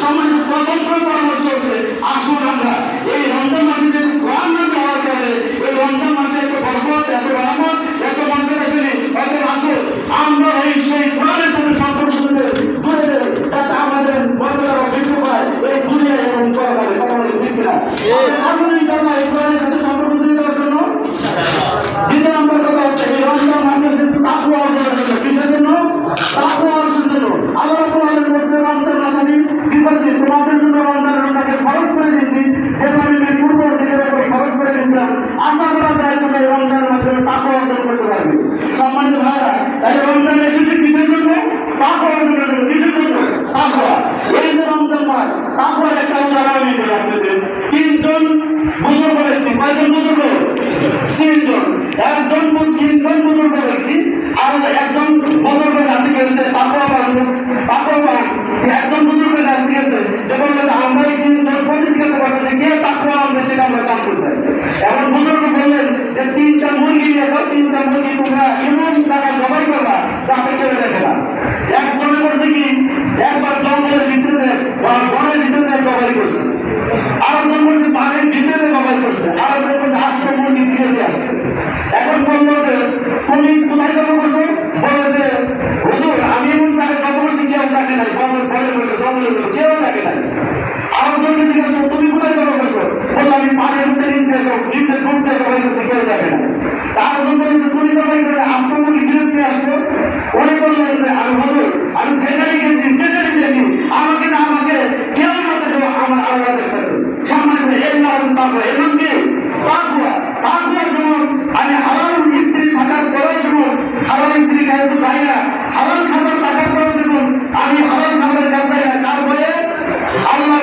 সম্মানিত প্রথম পরামর্শ হচ্ছে আসুন আমরা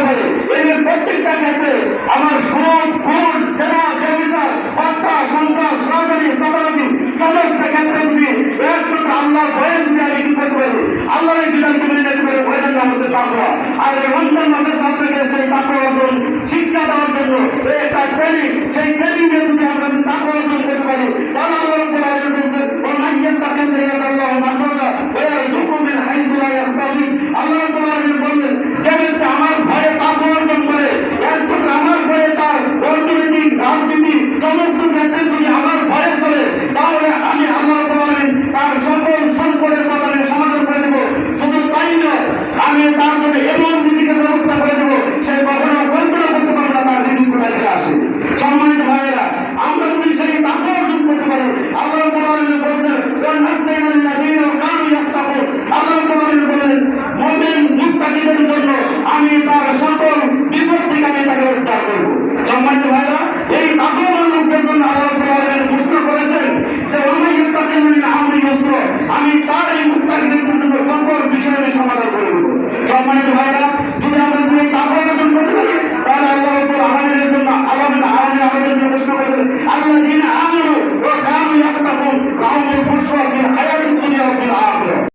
হবে এদের প্রত্যেকটা ক্ষেত্রে আমার সুদ ঘুষ জেলা ব্যবচার হত্যা, সন্ত্রাস রাজধানী চাঁদাবাজি সমস্ত ক্ষেত্রে যদি একমাত্র আল্লাহ বয়ে যদি আমি কি করতে পারি, আল্লাহর এই বিধানকে মেনে নিতে পারি ওই নাম হচ্ছে আর এই রমজান মাসের সেই অর্জন, শিক্ষা দেওয়ার জন্য এটা ট্রেনিং সেই